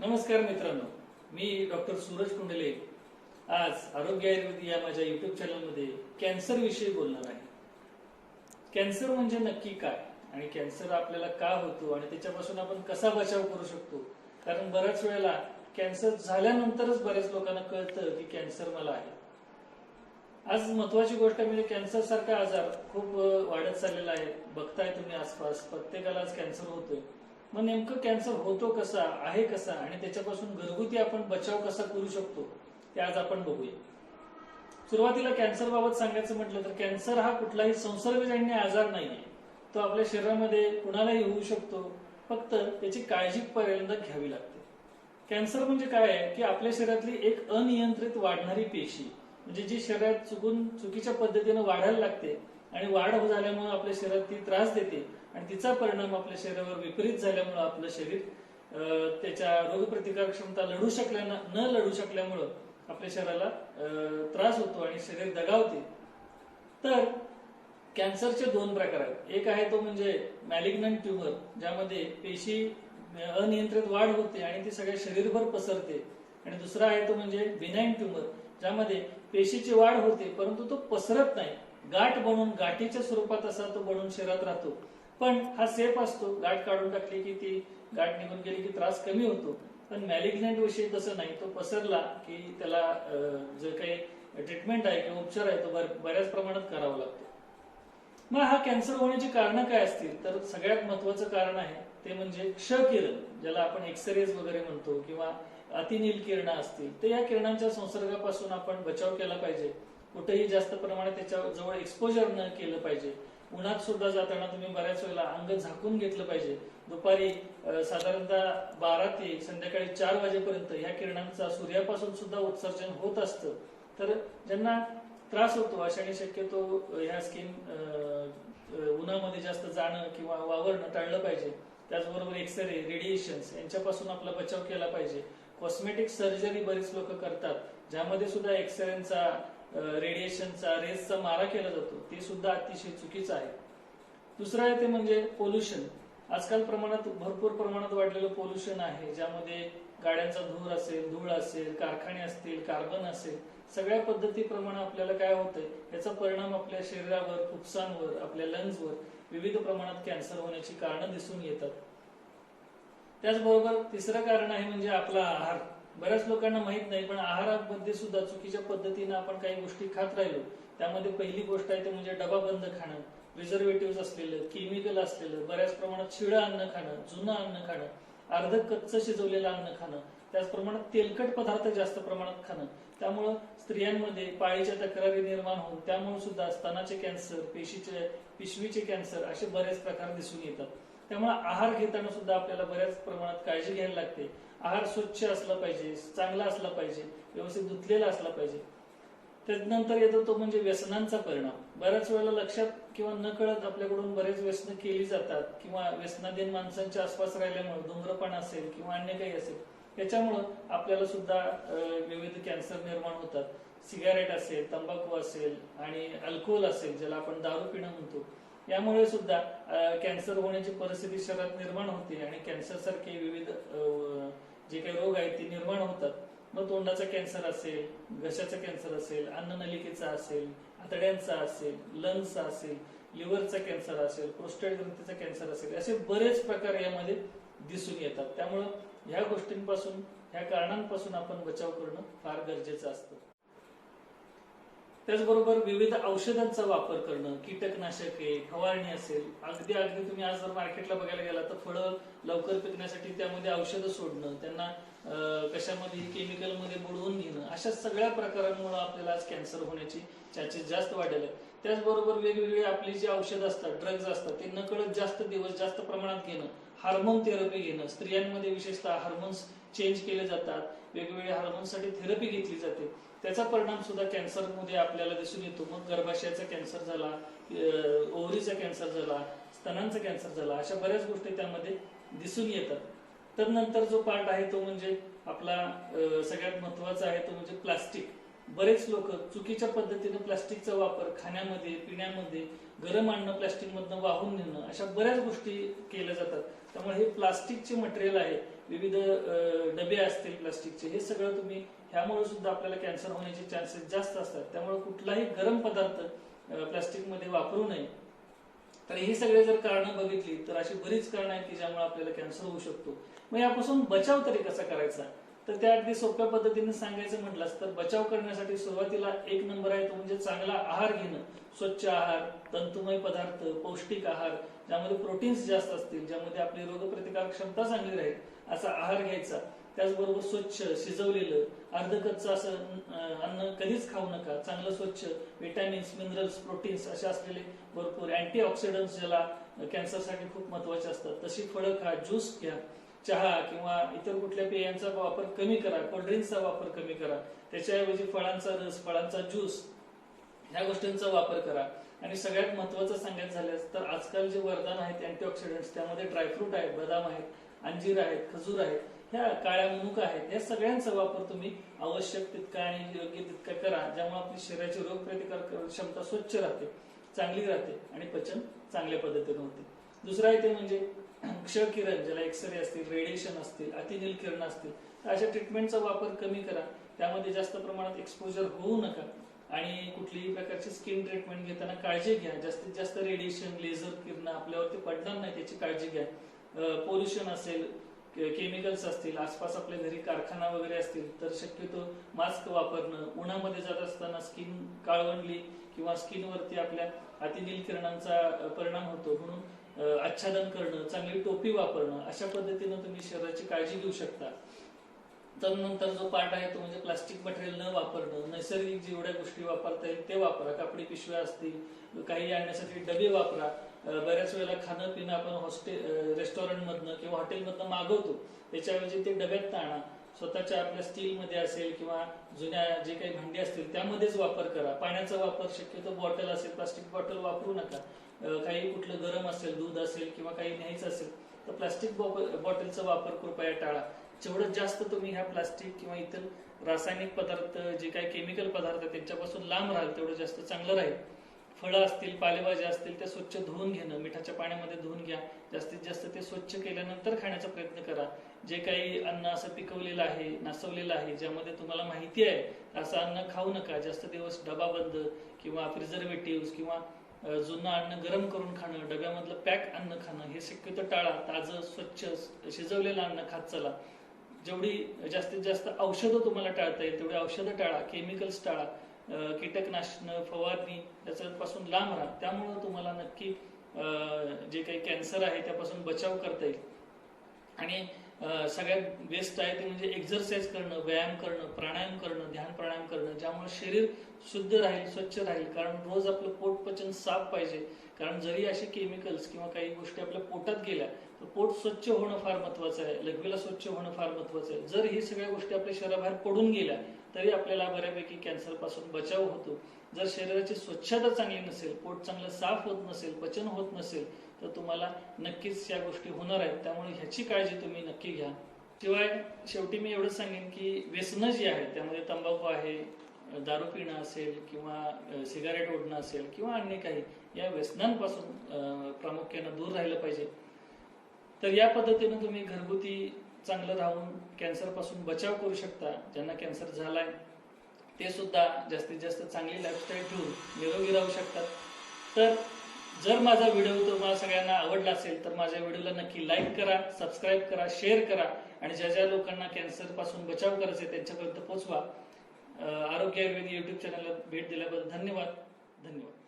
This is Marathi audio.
नमस्कार मित्रांनो मी डॉक्टर सूरज कुंडले. आज आरोग्य आयुर्वेद या माझ्या युट्यूब चॅनलमध्ये कॅन्सर विषयी बोलणार आहे. कॅन्सर म्हणजे नक्की काय आणि कॅन्सर आपल्याला का होतो आणि त्याच्यापासून आपण कसा बचाव करू शकतो? कारण बऱ्याच वेळेला कॅन्सर झाल्यानंतरच बऱ्याच लोकांना कळतं की कॅन्सर मला आहे. आज महत्वाची गोष्ट म्हणजे कॅन्सर सारखा आजार खूप वाढत चाललेला आहे. बघताय तुम्ही आसपास प्रत्येकाला आज कॅन्सर होतोय. मग नेमकं कॅन्सर होतो कसा आहे कसा आणि त्याच्यापासून घरगुती आपण बचाव कसा करू शकतो ते आज आपण बघूया. सुरुवातीला कॅन्सर बाबत सांगायचं म्हटलं तर कॅन्सर हा कुठलाही संसर्गजन्य आजार नाहीये. तो आपल्या शरीरामध्ये कुणालाही होऊ शकतो फक्त त्याची काळजी पहिल्यांदा घ्यावी लागते. कॅन्सर म्हणजे काय आहे? की आपल्या शरीरातली एक अनियंत्रित वाढणारी पेशी म्हणजे जी शरीरात चुकून चुकीच्या पद्धतीने वाढायला लागते आणि वाढ झाल्यामुळे आपल्या शरीरात ती त्रास देते आणि तिचा परिणाम आपल्या शरीरावर विपरीत झाल्यामुळं आपलं शरीर त्याच्या रोगप्रतिकार क्षमता लढू शकल्या न लढू शकल्यामुळं आपल्या शरीराला त्रास होतो आणि शरीर दगावते. तर कॅन्सरचे दोन प्रकार आहेत. एक आहे तो म्हणजे मॅलिग्नंट ट्युमर ज्यामध्ये पेशी अनियंत्रित वाढ होते आणि ती सगळ्या शरीरभर पसरते. आणि दुसरा आहे तो म्हणजे बिनाईन ट्युमर ज्यामध्ये पेशीची वाढ होते परंतु तो पसरत नाही. गाठ बनून गाठीच्या स्वरूपात असा तो बनून शरीरात राहतो. पण हा सेफ असतो. गाठ काढून टाकली की ती गाठ निघून गेली की त्रास कमी होतो. पण मॅलिग्नंट विषयी तसं नाही. तो पसरला की त्याला जे काही ट्रीटमेंट आहे किंवा उपचार आहे तो बऱ्याच प्रमाणात करावा लागतो. मग हा कॅन्सर होण्याची कारण काय असतील? तर सगळ्यात महत्वाचं कारण आहे ते म्हणजे क्ष किरण ज्याला आपण एक्सरेज वगैरे म्हणतो किंवा अतिनील किरण असतील. तर या किरणांच्या संसर्गापासून आपण बचाव केला पाहिजे. कुठेही जास्त प्रमाणात त्याच्याजवळ एक्सपोजर न केलं पाहिजे. उन्हात सुद्धा जाताना तुम्ही बऱ्याच वेळेला अंग झाकून घेतलं पाहिजे. दुपारी साधारणतः बारा ते संध्याकाळी चार वाजेपर्यंत ह्या किरणांचा सूर्यापासून सुद्धा उत्सर्जन होत असतं. तर ज्यांना त्रास होतो अशाने शक्यतो ह्या स्किन उन्हामध्ये जास्त जाणं किंवा वावरणं टाळलं पाहिजे. त्याचबरोबर एक्सरे रेडिएशन्स यांच्यापासून आपला बचाव केला पाहिजे. कॉस्मेटिक सर्जरी बरीच लोक करतात ज्यामध्ये सुद्धा एक्सरेचा रेडिएशनचा रेसचा मारा केला जातो. ते सुद्धा अतिशय चुकीचं आहे. दुसरं आहे ते म्हणजे पोल्युशन आजकाल प्रमाणात भरपूर प्रमाणात वाढलेलं पोल्युशन आहे. ज्यामध्ये गाड्यांचा धूर असेल धूळ असेल कारखाने असतील कार्बन असेल. सगळ्या पद्धतीप्रमाणे आपल्याला काय होतंय? याचा परिणाम आपल्या शरीरावर फुफ्सांवर आपल्या लंग्सवर विविध प्रमाणात कॅन्सर होण्याची कारणं दिसून येतात. त्याचबरोबर तिसरं कारण आहे म्हणजे आपला आहार. बऱ्याच लोकांना माहीत नाही पण आहारामध्ये सुद्धा चुकीच्या पद्धतीने आपण काही गोष्टी खात राहिलो त्यामध्ये पहिली गोष्ट आहे ते म्हणजे डबा बंद खाणं प्रिझर्वेटिव्ह असलेलं केमिकल असलेलं बऱ्याच प्रमाणात शिळं अन्न खाणं जुनं अन्न खाणं अर्ध कच्च शिजवलेलं अन्न खाणं त्याच प्रमाणात तेलकट पदार्थ जास्त प्रमाणात खाणं त्यामुळं स्त्रियांमध्ये पाळीच्या तक्रारी निर्माण होऊन त्यामुळे सुद्धा स्तनाचे कॅन्सर पेशीचे पिशवीचे कॅन्सर असे बरेच प्रकार दिसून येतात. त्यामुळे आहार घेताना सुद्धा आपल्याला बऱ्याच प्रमाणात काळजी घ्यायला लागते. आहार स्वच्छ असला पाहिजे चांगला असला पाहिजे व्यवस्थित धुतलेला असला पाहिजे. त्यानंतर येतो तो म्हणजे व्यसनांचा परिणाम. बऱ्याच वेळेला लक्षात किंवा न कळत आपल्याकडून बरेच व्यसन केली जातात किंवा व्यसनाधीन माणसांच्या आसपास राहिल्यामुळे धूम्रपान असेल किंवा अन्य काही असेल याच्यामुळं आपल्याला सुद्धा विविध कॅन्सर निर्माण होतात. सिगारेट असेल तंबाखू असेल आणि अल्कोहोल असेल ज्याला आपण दारू पिणं म्हणतो. यामुळे सुद्धा कॅन्सर होण्याची परिस्थिती शरीरात निर्माण होते आणि कॅन्सर सारखे विविध जे काही रोग आहेत ते निर्माण होतात. मग तोंडाचा कॅन्सर असेल घशाचा कॅन्सर असेल अन्ननलिकेचा असेल आतड्यांचा असेल लंग्सचा असेल लिव्हरचा कॅन्सर असेल प्रोस्टेट ग्रंथीचा कॅन्सर असेल असे बरेच प्रकार यामध्ये दिसून येतात. त्यामुळं ह्या गोष्टींपासून ह्या कारणांपासून आपण बचाव करणं फार गरजेचं असतं. त्याचबरोबर विविध औषधांचा वापर करणं कीटकनाशके फवारणी असेल अगदी अगदी तुम्ही आज जर मार्केटला बघायला गेला तर फळं लवकर पिकण्यासाठी त्यामध्ये औषधं सोडणं त्यांना कशामध्ये केमिकलमध्ये बुडवून घेणं अशा सगळ्या प्रकारांमुळे आपल्याला आज कॅन्सर होण्याची चान्सेस जास्त वाढलेले त्याचबरोबर वेगवेगळी आपली जी औषधं असतात ड्रग्ज असतात ते नकळत जास्त दिवस जास्त प्रमाणात घेणं हार्मोन थेरपी घेणं स्त्रियांमध्ये विशेषतः हार्मोन्स चेंज केले जातात. वेगवेगळ्या हार्मोनसाठी थेरपी घेतली जाते. त्याचा परिणाम सुद्धा कॅन्सरमध्ये आपल्याला दिसून येतो. मग गर्भाशयाचा कॅन्सर झाला ओव्हरीचा कॅन्सर झाला स्तनांचा कॅन्सर झाला अशा बऱ्याच गोष्टी त्यामध्ये दिसून येतात. तर नंतर जो पार्ट आहे तो म्हणजे आपला सगळ्यात महत्त्वाचा आहे तो म्हणजे प्लास्टिक बरेच लोक चुकीच्या पद्धतीने प्लास्टिकचा वापर खाण्यामध्ये पिण्यामध्ये गरम आणणं प्लास्टिक मधनं वाहून नेणं अशा बऱ्याच गोष्टी केल्या जातात. त्यामुळे हे प्लास्टिकचे मटेरियल आहे विविध डबे असतील प्लास्टिकचे हे सगळं तुम्ही ह्यामुळे सुद्धा आपल्याला कॅन्सर होण्याचे चान्सेस जास्त असतात. त्यामुळे कुठलाही गरम पदार्थ प्लास्टिकमध्ये वापरू नये. तर ही सगळे जर कारणं बघितली तर अशी बरीच कारण आहेत की ज्यामुळे आपल्याला कॅन्सर होऊ शकतो. मग यापासून बचाव तरी कसा करायचा? तर त्या अगदी सोप्या पद्धतीने सांगायचं म्हटलंच तर बचाव करण्यासाठी सुरुवातीला एक नंबर आहे तो म्हणजे चांगला आहार घेणं. स्वच्छ आहार तंतुमय पदार्थ पौष्टिक आहार ज्यामध्ये प्रोटीन्स जास्त असतील ज्यामध्ये आपली रोगप्रतिकारक क्षमता चांगली राहील असा आहार घ्यायचा. त्याचबरोबर स्वच्छ शिजवलेलं अर्धकच्चं असं अन्न कधीच खाऊ नका. चांगलं स्वच्छ विटॅमिन्स मिनरल्स प्रोटीन्स असे असलेले भरपूर अँटीऑक्सिडंट्स ज्याला कॅन्सरसाठी खूप महत्त्वाचे असतात. तशी फळं खा ज्यूस घ्या. चहा किंवा इतर कुठल्या पेयांचा वापर कमी करा कोल्ड्रिंक्सचा वापर कमी करा. त्याच्याऐवजी फळांचा रस फळांचा ज्यूस ह्या गोष्टींचा वापर करा. आणि सगळ्यात महत्वाचं सांगायचं झाल्यास तर आजकाल जे वरदान आहेत अँटीऑक्सिडंट्स त्यामध्ये ड्रायफ्रूट आहेत बदाम आहेत अंजीर आहेत खजूर आहेत ह्या काळ्या मनुका आहेत या सगळ्यांचा वापर तुम्ही आवश्यक तितका आणि योग्य तितका करा ज्यामुळे आपली शरीराची रोगप्रतिकार क्षमता स्वच्छ राहते चांगली राहते आणि पचन चांगल्या पद्धतीने होते. दुसरा आहे ते म्हणजे क्षकिरण ज्याला एक्सरे असतील रेडिएशन असतील अतिनील किरण असतील तर अशा ट्रीटमेंटचा वापर कमी करा. त्यामध्ये जास्त प्रमाणात एक्सपोजर होऊ नका. आणि कुठलीही प्रकारची स्किन ट्रीटमेंट घेताना काळजी घ्या. जास्तीत जास्त रेडिएशन लेझर किरण आपल्यावरती पडणार नाही त्याची काळजी घ्या. पोल्युशन असेल केमिकल्स असतील आसपास आपल्या घरी कारखाना वगैरे असतील तर शक्यतो मास्क वापरणं. उन्हामध्ये जात असताना स्किन काळवंडली किंवा स्किनवरती आपल्या अतिनील किरणांचा परिणाम होतो. म्हणून आच्छादन करणं चांगली टोपी वापरणं अशा पद्धतीनं तुम्ही शरीराची काळजी घेऊ शकता. त्यानंतर जो पार्ट आहे तो म्हणजे प्लास्टिक मटेरियल न वापरणं नैसर्गिक जेवढ्या गोष्टी वापरता येईल ते वापरा कापडी पिशव्या असतील काही आणण्यासाठी डबे वापरा. बऱ्याच वेळेला खाणं पिणं आपण हॉस्टेल रेस्टॉरंट मधनं किंवा हॉटेलमधनं मागवतो त्याच्याऐवजी ते डब्यात आणा. स्वतःच्या आपल्या स्टीलमध्ये असेल किंवा जुन्या जे काही भांडी असतील त्यामध्येच वापर करा. पाण्याचा वापर शक्यतो बॉटल असेल प्लास्टिक बॉटल वापरू नका. काही कुठलं गरम असेल दूध असेल किंवा काही न्यायचं असेल तर प्लास्टिक बॉटलचा वापर कृपया टाळा. जेवढं जास्त तुम्ही ह्या प्लास्टिक किंवा इतर रासायनिक पदार्थ जे काही केमिकल पदार्थ आहेत, त्यांच्यापासून लांब राहाल तेवढं जास्त चांगलं राहील. फळं असतील पालेभाज्या असतील त्या स्वच्छ धुवून घेणं मिठाच्या पाण्यामध्ये धुवून घ्या. जास्तीत जास्त ते स्वच्छ केल्यानंतर खाण्याचा प्रयत्न करा. जे काही अन्न असं पिकवलेलं आहे नासवलेलं आहे ज्यामध्ये तुम्हाला माहिती आहे असं अन्न खाऊ नका. जास्त दिवस डबा बंद किंवा प्रिझर्वेटिव्ह किंवा जुनं अन्न गरम करून खाणं डब्यामधलं पॅक अन्न खाणं हे शक्यतो टाळा. ताजं स्वच्छ शिजवलेलं अन्न खात चला. जेवढी जास्तीत जास्त औषधं तुम्हाला टाळता येईल तेवढी औषधं टाळा केमिकल्स टाळा. कीटकनाशनं फवारणी याच्यापासून लांब राहा. त्यामुळं तुम्हाला नक्की जे काही कॅन्सर आहे त्यापासून बचाव करता येईल. आणि सगळ्यात बेस्ट आहे ते म्हणजे एक्झरसाईज करणं व्यायाम करणं प्राणायाम करणं ध्यान प्राणायाम करणं ज्यामुळे शरीर शुद्ध राहील स्वच्छ राहील. कारण रोज आपलं पोट पचन साफ पाहिजे. कारण जरी असे केमिकल्स किंवा काही गोष्टी आपल्या पोटात गेल्या तर पोट स्वच्छ होणं फार महत्वाचं आहे लघवीला स्वच्छ होणं फार महत्वाचं आहे. जर ही सगळ्या गोष्टी आपल्या शरीराबाहेर पडून गेल्या तरी आपल्याला बऱ्यापैकी कॅन्सरपासून बचाव होतो. जर शरीराची स्वच्छता चांगली नसेल पोट चांगलं साफ होत नसेल पचन होत नसेल तर तुम्हाला नक्कीच या गोष्टी होणार आहेत. त्यामुळे ह्याची काळजी तुम्ही नक्की घ्या. शिवाय शेवटी मी एवढंच सांगेन की व्यसनं जी आहेत त्यामध्ये तंबाखू आहे दारू पिणं असेल किंवा सिगारेट ओढणं असेल किंवा अन्य काही या व्यसनांपासून प्रामुख्यानं दूर राहिलं पाहिजे. तर या पद्धतीनं तुम्ही घरगुती चांगलं राहून कॅन्सरपासून बचाव करू शकता ज्यांना कॅन्सर झालाय. ते सुद्धा जास्तीत जास्त चांगली लाईफस्टाईल ठेवून निरोगी राहू शकतात. तर जर माझा व्हिडिओ तुम्हाला सगळ्यांना आवडला असेल तर माझ्या व्हिडिओला नक्की लाईक करा सबस्क्राईब करा शेअर करा आणि ज्या ज्या लोकांना कॅन्सरपासून बचाव करायचा आहे त्यांच्यापर्यंत पोहोचवा. आरोग्य आयुर्वेद युट्यूब चॅनलला भेट दिल्याबद्दल धन्यवाद. धन्यवाद.